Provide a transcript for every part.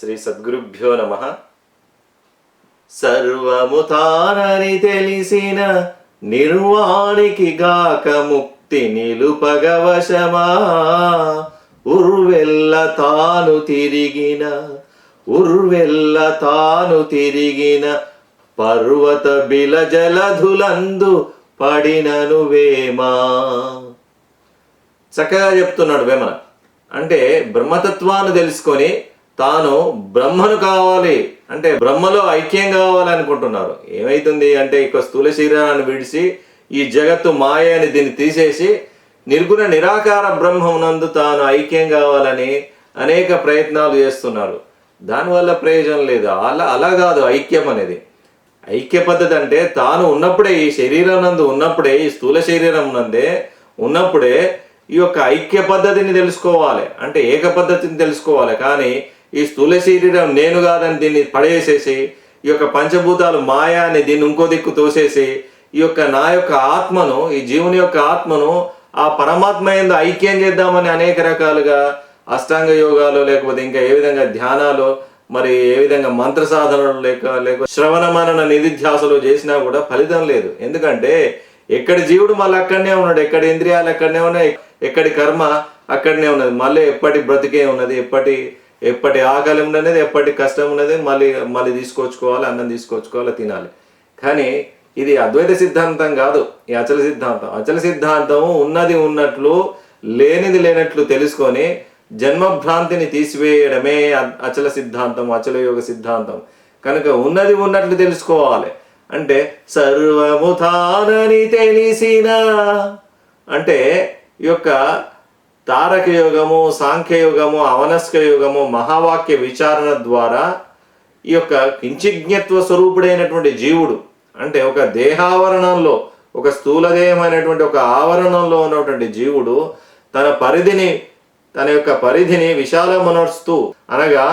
శ్రీ సద్గురుభ్యో నమ. సర్వముతారని తెలిసిన నిర్వాణికి గాక ముక్తి నిలుపగవశమా ఉర్వెల్ల తాను తిరిగిన ఉర్వెల్ల తాను తిరిగిన పర్వత బిల జలధులందు పడినను వేమా. చక్కగా చెప్తున్నాడు వేమన. అంటే బ్రహ్మతత్వాన్ని తెలుసుకొని తాను బ్రహ్మను కావాలి అంటే బ్రహ్మలో ఐక్యం కావాలనుకుంటున్నారు ఏమైతుంది అంటే ఇక స్థూల శరీరాన్ని విడిచి ఈ జగత్తు మాయ అని దీన్ని తీసేసి నిర్గుణ నిరాకార బ్రహ్మమునందు తాను ఐక్యం కావాలని అనేక ప్రయత్నాలు చేస్తున్నారు. దానివల్ల ప్రయోజనం లేదు. అలా అలా కాదు ఐక్యం అనేది. ఐక్య పద్ధతి అంటే తాను ఉన్నప్పుడే ఈ శరీరం నందు ఉన్నప్పుడే ఈ స్థూల శరీరం నందే ఉన్నప్పుడే ఈ యొక్క ఐక్య పద్ధతిని తెలుసుకోవాలి. అంటే ఏక పద్ధతిని తెలుసుకోవాలి. కానీ ఈ స్థూల శరీరం నేను కాదని దీన్ని పడేసేసి ఈ యొక్క పంచభూతాలు మాయా అని దీన్ని ఇంకో దిక్కు తోసేసి ఈ యొక్క నా యొక్క ఆత్మను ఈ జీవుని యొక్క ఆత్మను ఆ పరమాత్మ ఎందు ఐక్యం చేద్దామని అనేక రకాలుగా అష్టాంగ యోగాలు లేకపోతే ఇంకా ఏ విధంగా ధ్యానాలు మరి ఏ విధంగా మంత్ర సాధనలు లేక లేక శ్రవణ మనన నిధిధ్యాసలు చేసినా కూడా ఫలితం లేదు. ఎందుకంటే ఎక్కడి జీవుడు మళ్ళీ అక్కడనే ఉన్నాడు ఎక్కడి ఇంద్రియాలు అక్కడనే ఉన్నాయి ఎక్కడి కర్మ అక్కడనే ఉన్నది మళ్ళీ ఎప్పటి బ్రతికే ఉన్నది ఎప్పటి ఎప్పటి ఆకలి ఉన్నది ఎప్పటి కష్టం ఉన్నది మళ్ళీ మళ్ళీ తీసుకొచ్చుకోవాలి అన్నం తీసుకొచ్చుకోవాలి తినాలి. కానీ ఇది అద్వైత సిద్ధాంతం కాదు ఈ అచల సిద్ధాంతం. అచల సిద్ధాంతం ఉన్నది ఉన్నట్లు లేనిది లేనట్లు తెలుసుకొని జన్మభ్రాంతిని తీసివేయడమే అచల సిద్ధాంతం అచల యోగ సిద్ధాంతం. కనుక ఉన్నది ఉన్నట్లు తెలుసుకోవాలి. అంటే సర్వముతానని తెలిసిన అంటే ఈ యొక్క తారక యోగము సాంఖ్య యుగము అవనస్క యోగము మహావాక్య విచారణ ద్వారా ఈ యొక్క కించిజ్ఞత్వ స్వరూపుడైనటువంటి జీవుడు అంటే ఒక దేహావరణంలో ఒక స్థూలదేహమైనటువంటి ఒక ఆవరణంలో ఉన్నటువంటి జీవుడు తన పరిధిని తన యొక్క పరిధిని విశాలమనర్స్తూ అనగా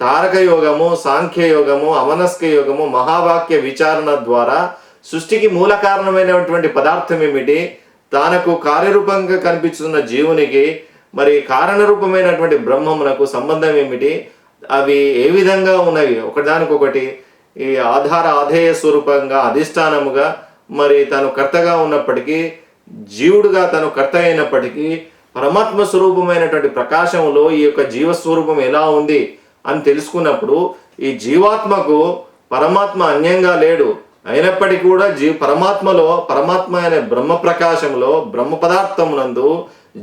తారక యోగము సాంఖ్య యోగము అవనస్క యోగము మహావాక్య విచారణ ద్వారా సృష్టికి మూల కారణమైనటువంటి పదార్థం ఏమిటి? తనకు కార్యరూపంగా కనిపిస్తున్న జీవునికి మరి కారణరూపమైనటువంటి బ్రహ్మమునకు సంబంధం ఏమిటి? అవి ఏ విధంగా ఉన్నవి? ఒకదానికొకటి ఈ ఆధార ఆధేయ స్వరూపంగా అధిష్టానముగా మరి తను కర్తగా ఉన్నప్పటికీ జీవుడుగా తను కర్త అయినప్పటికీ పరమాత్మ స్వరూపమైనటువంటి ప్రకాశంలో ఈ యొక్క జీవస్వరూపం ఎలా ఉంది అని తెలుసుకున్నప్పుడు ఈ జీవాత్మకు పరమాత్మ అన్యంగా లేడు. అయినప్పటికీ కూడా జీ పరమాత్మలో పరమాత్మ అనే బ్రహ్మ ప్రకాశంలో బ్రహ్మ పదార్థమునందు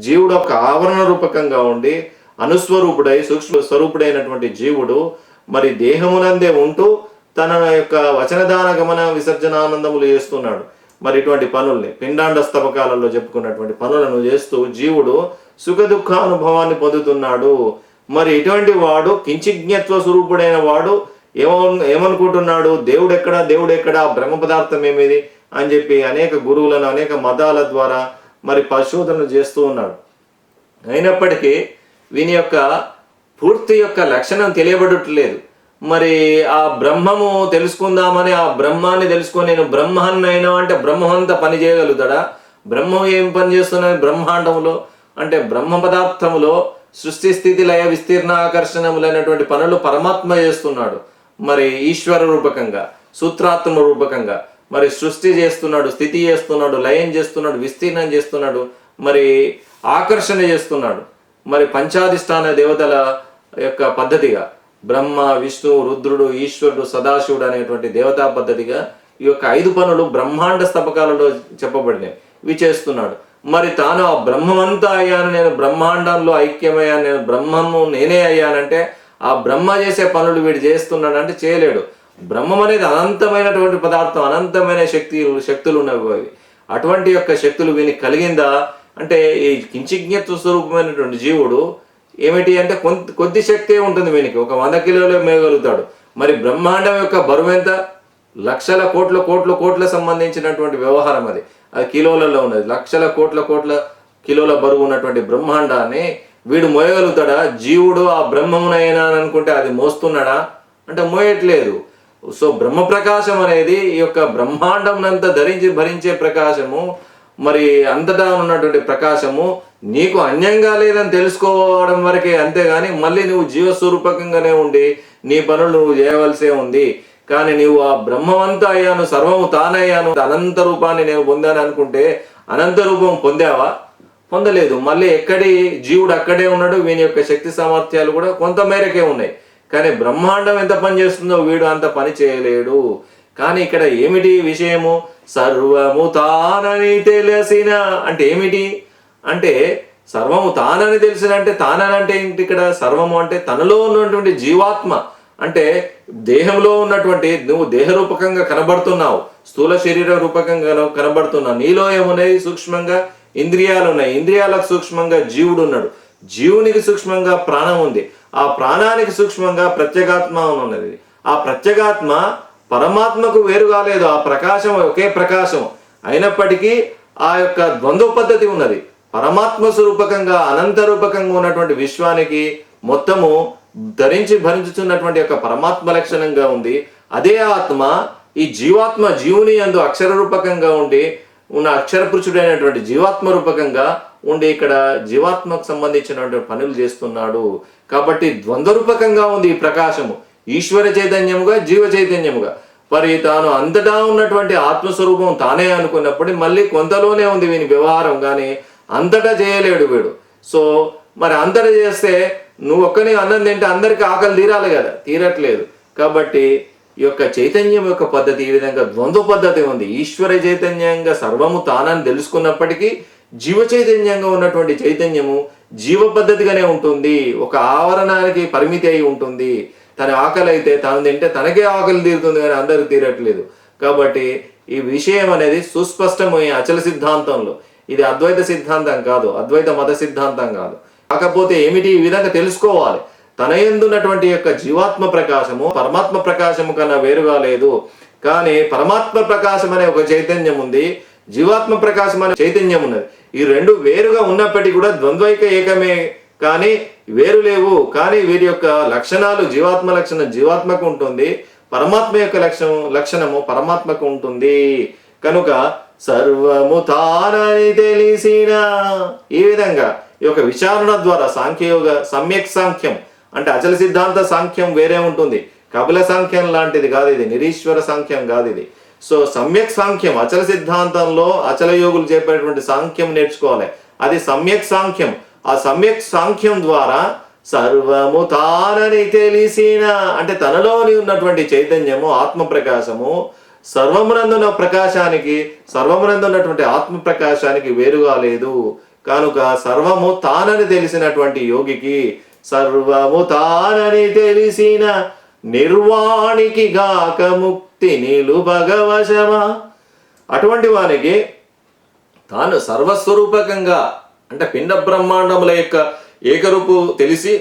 జీవుడు ఒక ఆవరణ రూపకంగా ఉండి అనుస్వరూపుడై సూక్ష్మ స్వరూపుడైనటువంటి జీవుడు మరి దేహమునందే ఉంటూ తన యొక్క వచనదాన గమన విసర్జనానందములు చేస్తున్నాడు. మరి ఇటువంటి పనుల్ని పిండాండ స్తవకాలలో చెప్పుకున్నటువంటి పనులను చేస్తూ జీవుడు సుఖ దుఃఖ అనుభవాన్ని పొందుతున్నాడు. మరి ఇటువంటి వాడు కించిజ్ఞత్వ స్వరూపుడైన వాడు ఏమో ఏమనుకుంటున్నాడు? దేవుడు ఎక్కడా దేవుడు ఎక్కడా బ్రహ్మ పదార్థం ఏమిది? అని చెప్పి అనేక గురువులను అనేక మతాల ద్వారా మరి పరిశోధనలు చేస్తూ ఉన్నాడు. అయినప్పటికీ వీని యొక్క పూర్తి యొక్క లక్షణం తెలియబడట్లేదు. మరి ఆ బ్రహ్మము తెలుసుకుందామని ఆ బ్రహ్మాన్ని తెలుసుకొని నేను బ్రహ్మాన్ని అయినా అంటే బ్రహ్మమంతా పని చేయగలుగుతాడా? బ్రహ్మం ఏం పని చేస్తున్నాయి బ్రహ్మాండంలో అంటే బ్రహ్మ పదార్థములో సృష్టి స్థితి లయ విస్తీర్ణ ఆకర్షణములైనటువంటి పనులు పరమాత్మ చేస్తున్నాడు. మరి ఈశ్వర రూపకంగా సూత్రాత్మ రూపకంగా మరి సృష్టి చేస్తున్నాడు స్థితి చేస్తున్నాడు లయం చేస్తున్నాడు విస్తీర్ణం చేస్తున్నాడు మరి ఆకర్షణ చేస్తున్నాడు. మరి పంచాధిష్టాన దేవతల యొక్క పద్ధతిగా బ్రహ్మ విష్ణు రుద్రుడు ఈశ్వరుడు సదాశివుడు అనేటువంటి దేవతా పద్ధతిగా ఈ యొక్క ఐదు పనులు బ్రహ్మాండ స్తపకాలలో చెప్పబడినాయి ఇవి చేస్తున్నాడు. మరి తాను ఆ బ్రహ్మమంతా అయ్యాను నేను బ్రహ్మాండంలో ఐక్యమయ్యాను నేను బ్రహ్మము నేనే అయ్యానంటే ఆ బ్రహ్మ చేసే పనులు వీడు చేస్తున్నాడు అంటే చేయలేడు. బ్రహ్మం అనేది అనంతమైనటువంటి పదార్థం అనంతమైన శక్తి శక్తులు ఉన్నవి అటువంటి యొక్క శక్తులు వీనికి కలిగిందా? అంటే ఈ కించిజ్ఞత్వ స్వరూపమైనటువంటి జీవుడు ఏమిటి అంటే కొంత కొద్ది శక్తే ఉంటుంది వీనికి. ఒక వంద కిలోలే మేయగలుగుతాడు మరి బ్రహ్మాండం యొక్క బరువు ఎంత? లక్షల కోట్ల కోట్ల కోట్ల సంబంధించినటువంటి వ్యవహారం అది. అది కిలోలలో ఉన్నది. లక్షల కోట్ల కోట్ల కిలోల బరువు ఉన్నటువంటి బ్రహ్మాండాన్ని వీడు మోయగలుగుతాడా? జీవుడు ఆ బ్రహ్మమునైనా అని అనుకుంటే అది మోస్తున్నాడా? అంటే మోయట్లేదు. సో బ్రహ్మ ప్రకాశం అనేది ఈ యొక్క బ్రహ్మాండం ధరించి భరించే ప్రకాశము మరి అంతటా ఉన్నటువంటి ప్రకాశము నీకు అన్యంగా లేదని తెలుసుకోవడం వరకే అంతేగాని మళ్ళీ నువ్వు జీవస్వరూపకంగానే ఉండి నీ పనులు నువ్వు చేయవలసే ఉంది. కానీ నీవు ఆ బ్రహ్మమంతా అయ్యాను సర్వము తానయ్యాను అనంత రూపాన్ని నేను పొందాను అనుకుంటే అనంత రూపం పొందావా? పొందలేదు. మళ్ళీ ఎక్కడి జీవుడు అక్కడే ఉన్నాడు వీని యొక్క శక్తి సామర్థ్యాలు కూడా కొంత మేరకే ఉన్నాయి. కానీ బ్రహ్మాండం ఎంత పని చేస్తుందో వీడు అంత పని చేయలేడు. కానీ ఇక్కడ ఏమిటి విషయము? సర్వము తానని తెలిసిన అంటే ఏమిటి? అంటే సర్వము తానని తెలిసిన అంటే తాననంటే ఏంటి ఇక్కడ? సర్వము అంటే తనలో ఉన్నటువంటి జీవాత్మ. అంటే దేహంలో ఉన్నటువంటి నువ్వు దేహరూపకంగా కనబడుతున్నావు స్థూల శరీర రూపకంగా కనబడుతున్నావు నీలో ఏమున్నాయి? సూక్ష్మంగా ఇంద్రియాలు ఉన్నాయి ఇంద్రియాలకు సూక్ష్మంగా జీవుడు ఉన్నాడు. జీవునికి సూక్ష్మంగా ప్రాణం ఉంది. ఆ ప్రాణానికి సూక్ష్మంగా ప్రత్యేగాత్మ ఉన్నది. ఆ ప్రత్యేగాత్మ పరమాత్మకు వేరు కాలేదు. ఆ ప్రకాశం ఒకే ప్రకాశం. అయినప్పటికీ ఆ యొక్క ద్వంద్వ పద్ధతి ఉన్నది. పరమాత్మ స్వరూపకంగా అనంత రూపకంగా ఉన్నటువంటి విశ్వానికి మొత్తము ధరించి భరించుతున్నటువంటి యొక్క పరమాత్మ లక్షణంగా ఉంది. అదే ఆత్మ ఈ జీవాత్మ జీవుని అందు అక్షర రూపకంగా ఉండి ఉన్న అక్షర పురుషుడైనటువంటి జీవాత్మ రూపకంగా ఉండి ఇక్కడ జీవాత్మకు సంబంధించినటువంటి పనులు చేస్తున్నాడు. కాబట్టి ద్వంద్వ రూపకంగా ఉంది ఈ ప్రకాశము. ఈశ్వర చైతన్యముగా జీవ చైతన్యముగా. మరి తాను అంతటా ఉన్నటువంటి ఆత్మస్వరూపం తానే అనుకున్నప్పుడు మళ్ళీ కొంతలోనే ఉంది వీని వ్యవహారం కానీ అంతటా చేయలేడు వీడు. సో మరి అంతటా చేస్తే నువ్వు ఒక్కనే అన్నం తింటే అందరికీ ఆకలి తీరాలి కదా? తీరట్లేదు. కాబట్టి ఈ యొక్క చైతన్యం యొక్క పద్ధతి ఈ విధంగా ద్వంద్వ పద్ధతి ఉంది. ఈశ్వర చైతన్యంగా సర్వము తానని తెలుసుకున్నప్పటికీ జీవ చైతన్యంగా ఉన్నటువంటి చైతన్యము జీవ పద్ధతిగానే ఉంటుంది. ఒక ఆవరణానికి పరిమితి అయి ఉంటుంది. తన ఆకలి అయితే తాను తింటే తనకే ఆకలి తీరుతుంది కానీ అందరికి తీరట్లేదు. కాబట్టి ఈ విషయం అనేది సుస్పష్టమైన అచల సిద్ధాంతంలో. ఇది అద్వైత సిద్ధాంతం కాదు. అద్వైత మత సిద్ధాంతం కాదు. కాకపోతే ఏమిటి? ఈ విధంగా తెలుసుకోవాలి. తన ఎందున్నటువంటి యొక్క జీవాత్మ ప్రకాశము పరమాత్మ ప్రకాశము కన్నా వేరుగా లేదు. కానీ పరమాత్మ ప్రకాశం అనే ఒక చైతన్యం ఉంది. జీవాత్మ ప్రకాశం అనే చైతన్యం ఉన్నది. ఈ రెండు వేరుగా ఉన్నప్పటికీ కూడా ద్వంద్వైక ఏకమే. కానీ వేరు లేవు. కానీ వీరి యొక్క లక్షణాలు జీవాత్మ లక్షణం జీవాత్మకు ఉంటుంది. పరమాత్మ యొక్క లక్షణం లక్షణము పరమాత్మకు ఉంటుంది. కనుక సర్వము తానని తెలిసిన ఈ విధంగా ఈ యొక్క విచారణ ద్వారా సాంఖ్యయోగ సమ్యక్ సాంఖ్యం అంటే అచల సిద్ధాంత సాంఖ్యం వేరే ఉంటుంది. కపిల సాంఖ్యం లాంటిది కాదు ఇది. నిరీశ్వర సాంఖ్యం కాదు ఇది. సో సమ్యక్ సాంఖ్యం అచల సిద్ధాంతంలో అచల యోగులు చెప్పేటువంటి సాంఖ్యం నేర్చుకోవాలి. అది సమ్యక్ సాంఖ్యం. ఆ సమ్యక్ సాంఖ్యం ద్వారా సర్వము తానని తెలిసిన అంటే తనలోని ఉన్నటువంటి చైతన్యము ఆత్మ ప్రకాశము సర్వమునందున్న ప్రకాశానికి సర్వమునందు ఉన్నటువంటి ఆత్మ ప్రకాశానికి వేరుగా లేదు. కనుక సర్వము తానని తెలిసినటువంటి యోగికి సర్వము తానని తెలిసిన నిర్వాణికి గాక ముక్తి నిలు భగవశమా. అటువంటి వానికి తాను సర్వస్వరూపకంగా అంటే పిండ బ్రహ్మాండముల యొక్క ఏకరూపు తెలిసి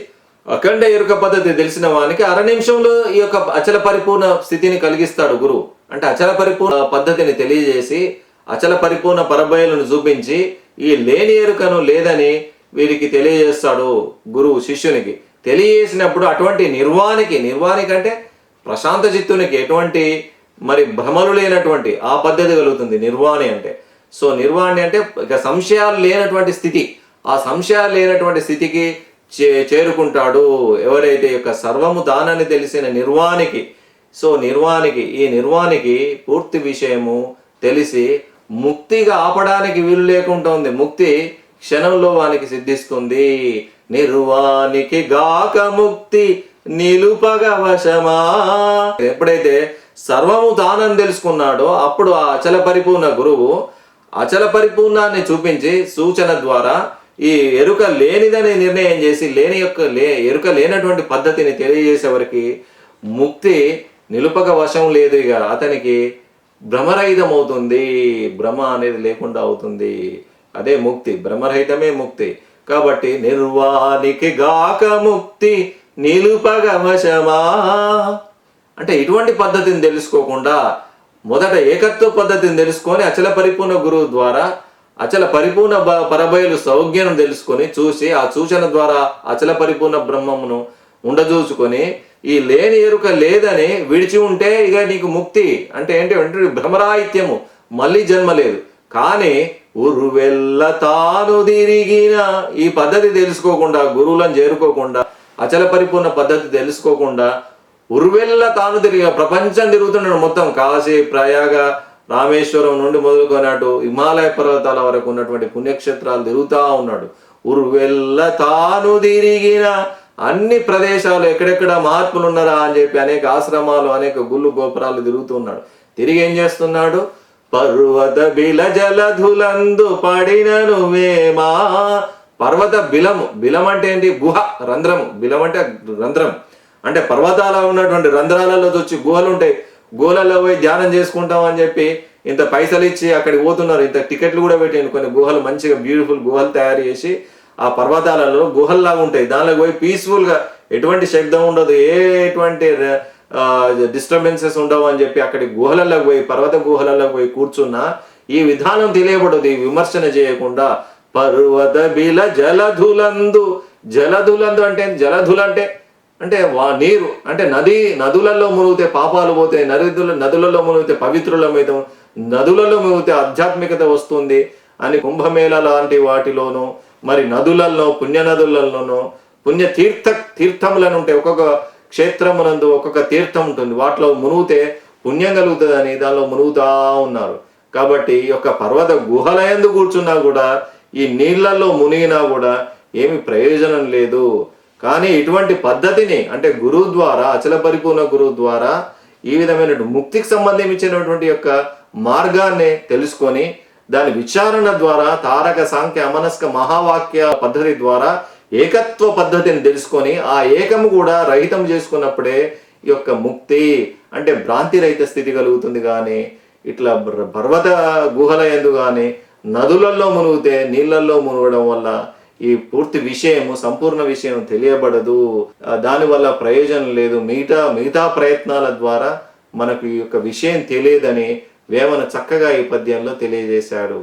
అఖండ ఎరుక పద్ధతి తెలిసిన వానికి అర నిమిషంలో ఈ యొక్క అచల పరిపూర్ణ స్థితిని కలిగిస్తాడు గురువు. అంటే అచల పరిపూర్ణ పద్ధతిని తెలియజేసి అచల పరిపూర్ణ పరబయలను చూపించి ఈ లేని ఎరుకను లేదని వీరికి తెలియజేస్తాడు గురువు శిష్యునికి. తెలియజేసినప్పుడు అటువంటి నిర్వాణికి నిర్వాణికి అంటే ప్రశాంత చిత్తునికి ఎటువంటి మరి భ్రమలు లేనటువంటి ఆ పద్ధతి కలుగుతుంది నిర్వాణి అంటే. సో నిర్వాణి అంటే ఇక సంశయాలు లేనటువంటి స్థితి. ఆ సంశయాలు లేనటువంటి స్థితికి చే చేరుకుంటాడు ఎవరైతే యొక్క సర్వము దానని తెలిసిన నిర్వాణికి. సో నిర్వాణికి ఈ నిర్వాణికి పూర్తి విషయము తెలిసి ముక్తిగా ఆపడానికి వీలు లేకుండా ఉంది. ముక్తి క్షణంలో వానికి సిద్ధిస్తుంది. నిర్వానికి గాక ముక్తి నిలుపగ వశమా. ఎప్పుడైతే సర్వము తానని తెలుసుకున్నాడో అప్పుడు ఆ అచల పరిపూర్ణ గురువు అచల పరిపూర్ణాన్ని చూపించి సూచన ద్వారా ఈ ఎరుక లేనిదని నిర్ణయం చేసి లేని యొక్క లే ఎరుక లేనటువంటి పద్ధతిని తెలియజేసేవరికి ముక్తి నిలుపక వశం లేదు. ఇక అతనికి భ్రమరహితం అవుతుంది భ్రమ అనేది లేకుండా అవుతుంది. అదే ముక్తి బ్రహ్మరహితమే ముక్తి. కాబట్టి నిర్వాణికి గాక ముక్తి నిలుపగ వశమా. అంటే ఇటువంటి పద్ధతిని తెలుసుకోకుండా మొదట ఏకత్వ పద్ధతిని తెలుసుకొని అచల పరిపూర్ణ గురువు ద్వారా అచల పరిపూర్ణ పరబయలు సౌజ్ఞను తెలుసుకొని చూసి ఆ సూచన ద్వారా అచల పరిపూర్ణ బ్రహ్మమును ఉండజూచుకొని ఈ లేని ఎరుక లేదని విడిచి ఉంటే ఇక నీకు ముక్తి. అంటే ఏంటి? అంటే భ్రమరాహిత్యము మళ్ళీ జన్మ లేదు. కానీ ఉరువెల్ల తాను తిరిగిన ఈ పద్ధతి తెలుసుకోకుండా గురువులను చేరుకోకుండా అచల పరిపూర్ణ పద్ధతి తెలుసుకోకుండా ఉరువెల్ల తాను తిరిగి ప్రపంచం తిరుగుతున్నాడు మొత్తం కాశీ ప్రయాగ రామేశ్వరం నుండి మొదలుకొని అటు హిమాలయ పర్వతాల వరకు ఉన్నటువంటి పుణ్యక్షేత్రాలు తిరుగుతా ఉన్నాడు. ఉరువెల్ల తాను తిరిగిన అన్ని ప్రదేశాలు ఎక్కడెక్కడ మార్పులు ఉన్నారా అని చెప్పి అనేక ఆశ్రమాలు అనేక గుళ్ళు గోపురాలు తిరుగుతున్నాడు తిరిగి ఏం చేస్తున్నాడు? పర్వత బిల జలధులందు పడినను మేమా. పర్వత బిలము బిలం అంటే ఏంటి? గుహ రంధ్రము. బిలం అంటే రంధ్రం. అంటే పర్వతాల ఉన్నటువంటి రంధ్రాలలో వచ్చి గుహలు ఉంటాయి. గుహలలో పోయి ధ్యానం చేసుకుంటాం అని చెప్పి ఇంత పైసలు ఇచ్చి అక్కడికి పోతున్నారు. ఇంత టికెట్లు కూడా పెట్టాను కొన్ని గుహలు మంచిగా బ్యూటిఫుల్ గుహలు తయారు చేసి ఆ పర్వతాలలో గుహల్లాగా ఉంటాయి. దానిలోకి పోయి పీస్ఫుల్గా ఎటువంటి శబ్దం ఉండదు. ఏ ఎటువంటి డిస్టర్బెన్సెస్ ఉండవు అని చెప్పి అక్కడి గుహలలోకి పోయి పర్వత గుహలలోకి పోయి కూర్చున్నా ఈ విధానం తెలియబడదు ఈ విమర్శన చేయకుండా. పర్వత బిల జలధులందు జలధులందు అంటే జలధులు అంటే అంటే వా నీరు అంటే నది నదులలో మునిగితే పాపాలు పోతాయి నదుల నదులలో మునిగితే పవిత్రులమైతాం నదులలో మునిగితే ఆధ్యాత్మికత వస్తుంది అని కుంభమేళ లాంటి వాటిలోనూ మరి నదులలో పుణ్య నదులలోనూ పుణ్య తీర్థ తీర్థములను ఉంటాయి. ఒక్కొక్క క్షేత్రమునందు ఒక్కొక్క తీర్థం ఉంటుంది. వాటిలో మునుగుతే పుణ్యం కలుగుతుందని దానిలో మునుగుతా ఉన్నారు. కాబట్టి ఈ యొక్క పర్వత గుహలయందు కూర్చున్నా కూడా ఈ నీళ్ళలో మునిగినా కూడా ఏమి ప్రయోజనం లేదు. కానీ ఇటువంటి పద్ధతిని అంటే గురువు ద్వారా అచల పరిపూర్ణ గురువు ద్వారా ఈ విధమైన ముక్తికి సంబంధించినటువంటి యొక్క మార్గాన్ని తెలుసుకొని దాని విచారణ ద్వారా తారక సాంఖ్య అమనస్క మహావాక్య పద్ధతి ద్వారా ఏకత్వ పద్ధతిని తెలుసుకొని ఆ ఏకము కూడా రహితం చేసుకున్నప్పుడే ఈ యొక్క ముక్తి అంటే భ్రాంతి రహిత స్థితి కలుగుతుంది కానీ ఇట్లా పర్వత గుహల ఎందు కానీ నదులలో మునిగితే నీళ్ళల్లో మునగడం వల్ల ఈ పూర్తి విషయము సంపూర్ణ విషయం తెలియబడదు. దానివల్ల ప్రయోజనం లేదు. మిగతా మిగతా ప్రయత్నాల ద్వారా మనకు ఈ యొక్క విషయం తెలియదని వేమన చక్కగా ఈ పద్యంలో తెలియజేశాడు.